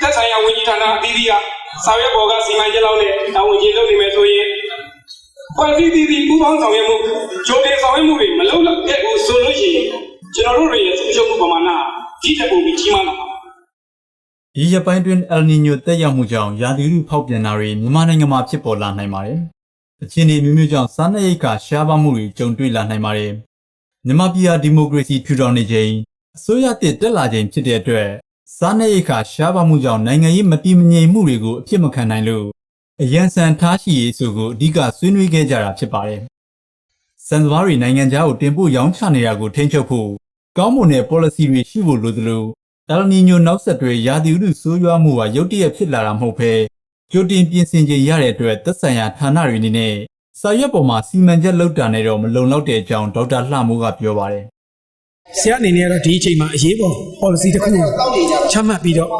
သက်ဆိုင်ရာဝန်ကြီးဌာနအသီးသီးကစာရွက်ပေါ်ကစီမံချက်လောက်နဲ့တာဝန်ကျေလုပ်နေမယ်ဆိုရင်ဖွဲ့စည်းသီးသီးပူးပေါင်းဆောင်ရွက်မှုကြိုတင်ဆောင်ရွက်မှုတွေမလုပ်တော့တဲ့ဘူးဆိုလို့ရှိရင်ကျွန်တော်တို့တွေရဲ့ဆုံးရှုံးမှုပမာဏကြီးတက်ပုံပြီးကြီးမားလာပါဒီရပိုင်းတွင်အယ်နီညိုတက်ရောက်မှုကြောင့်ရာသီဥတုဖောက်ပြန်တာတွေမြန်မာနိုင်ငံမှာဖြစ်ပေါ်လာနိုင်ပါတယ်။အခြေအနေမျိုးမျိုးကြောင့်စားနပ်ရိက္ခာရှားပါမှုတွေကြုံတွေ့လာနိုင်ပါတယ်။မြန်မာပြည်ဟာဒီမိုကရေစီထူထောင်နေချိန်အစိုးရတစ်တက်လာချိန်ဖြစ်တဲ့အတွက် စားနပ်ရိက္ခာရှားပါမှုကြောင့်နိုင်ငံရေးမတည်မငြိမ်မှုတွေကိုအဖြစ်မခံနိုင်လို့အရန်ဆန်ထားရှိရေးဆိုကိုအဓိကဆွေးနွေးခဲ့ကြတာဖြစ်ပါတယ်။စံစဘာတွေနိုင်ငံခြားကိုတင်ပို့ရောင်းချနေတာကိုထိန်းချုပ်ဖို့ကောင်းမွန်တဲ့ policy တွေရှိဖို့လိုသလိုအယ်နီညိုနောက်ဆက်တွဲရာသီဥတုဆိုးရွားမှုဟာရုတ်တရက်ဖြစ်လာတာမဟုတ်ဘဲကြိုတင်ပြင်ဆင်ခြင်းရတဲ့အတွက်သက်ဆိုင်ရာဌာနတွေအနေနဲ့စာရွက်ပေါ်မှာစီမံချက်လုပ်တာနဲ့တော့မလုံလောက်တဲ့အကြောင်းဒေါက်တာလှမိုးကပြောပါတယ် ဆရာအနေနဲ့ကတော့ဒီအချိန်မှာအရေးပေါ် policy တစ်ခုကိုချမှတ်ပြီးတော့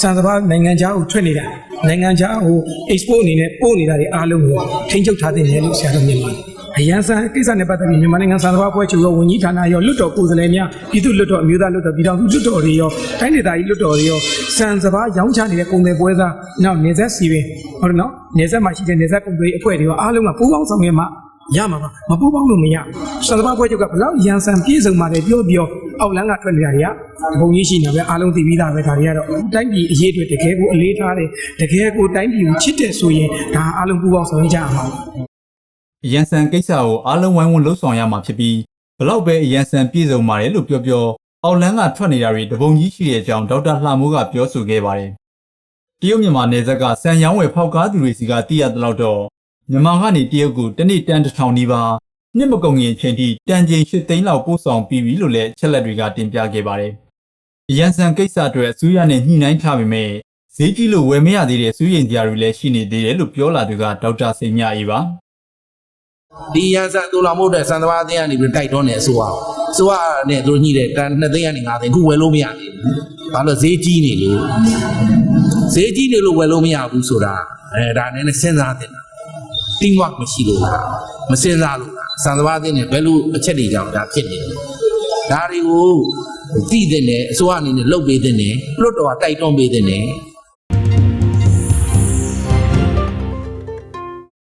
စံစဘာနိုင်ငံခြားကိုထွက်နေတာနိုင်ငံခြားကို export အနေနဲ့ပို့နေတာတွေအားလုံးကိုထိန်းချုပ်ထားတဲ့နယ်လို့ဆရာတို့မြင်ပါတယ်အရန်ဆန်ကိစ္စနဲ့ပတ်သက်ပြီးမြန်မာနိုင်ငံစံစဘာပွဲချုပ်ရောဝန်ကြီးဌာနရောလွတ်တော်ကိုယ်စားလှယ်များပြည်သူ့လွတ်တော်အမျိုးသားလွတ်တော်ပြည်ထောင်စုလွတ်တော်တွေရောတိုင်းဒေသကြီးလွတ်တော်တွေရောစံစဘာရောင်းချနေတဲ့ကုန်သည်ပွဲစားနောက်နေဆက်စီပင်ဟုတ်တယ်နော်နေဆက်မှာရှိတဲ့နေဆက်ကုန်သည်အဖွဲ့တွေရောအားလုံးကပူးပေါင်းဆောင်ရွက်မှ ရမှာပါမပူးပေါင်းလို့မရစံစဘာပွဲချုပ်ကဘလောက်ရန်ဆန်ပြည့်စုံပါတယ်ပြောပြောအောက်လန်းကထွက်နေတာတွေကဘုံကြီးရှိနေပဲအားလုံးသိပြီးသားပဲဒါတွေကတော့တိုင်းပြည်အရေးတွေတကယ်ကိုအလေးထားတယ်တကယ်ကိုတိုင်းပြည်ကိုချစ်တယ်ဆိုရင်ဒါအားလုံးပူးပေါင်းဆောင်ရွက်ကြရမှာပါ။အရန်ဆန်ကိစ္စကိုအားလုံးဝိုင်းဝန်းလှုပ်ဆောင်ရမှာဖြစ်ပြီးဘလောက်ပဲအရန်ဆန်ပြည့်စုံပါတယ်လို့ပြောပြောအောက်လန်းကထွက်နေတာတွေတပုံကြီးရှိတဲ့အကြောင်းဒေါက်တာလှမိုးကပြောဆိုခဲ့ပါတယ်။တရုတ်မြန်မာနယ်စပ်ကစံရောင်းဝယ်ဖောက်ကားသူတွေစီကတည်ရတဲ့လောက်တော့ မြန်မာကနေတရုတ်ကိုတနေ့တန်တစ်ထောင်နီးပါးနှစ်မကုန်ခင်အချိန်ထိတန်ချိန်၈သိန်းလောက်ပို့ဆောင်ပြီးပြီလို့လည်းချက်လက်တွေကတင်ပြခဲ့ပါတယ်။အရန်ဆန်ကိစ္စအတွက်အစိုးရနဲ့ညှိနှိုင်းထားပေမဲ့ဈေးကြီးလို့ဝယ်မရသေးတဲ့စူးရင်ကြတွေလည်းရှိနေသေးတယ်လို့ပြောလာသူကဒေါက်တာစိန်မြအေးပါ။ဒီရန်စာတူလောင်မှုတဲ့စံသဘာအသင်းကနေပြီးတိုက်တွန်းနေအစိုးရအောင်အစိုးရနဲ့သူတို့ညှိတဲ့တန်2သိန်းကနေ5သိန်းခုဝယ်လို့မရသေးဘူး။ဘာလို့ဈေးကြီးနေလို့ဈေးကြီးနေလို့ဝယ်လို့မရဘူးဆိုတာအဲဒါနဲ့နဲ့စဉ်းစားတင်တာ။ team work မရှိလို့လားမစဉ်းစားလို့လားစံသဘာအသင်းနဲ့ဘယ်လိုအချက်တွေကြောင့်ဒါဖြစ်နေလဲ။ဒါတွေကိုသိတဲ့နဲ့အစိုးရအနေနဲ့လုပ်ပေးတဲ့နဲ့လွတ်တော်ကတိုက်တွန်းပေးတဲ့နဲ့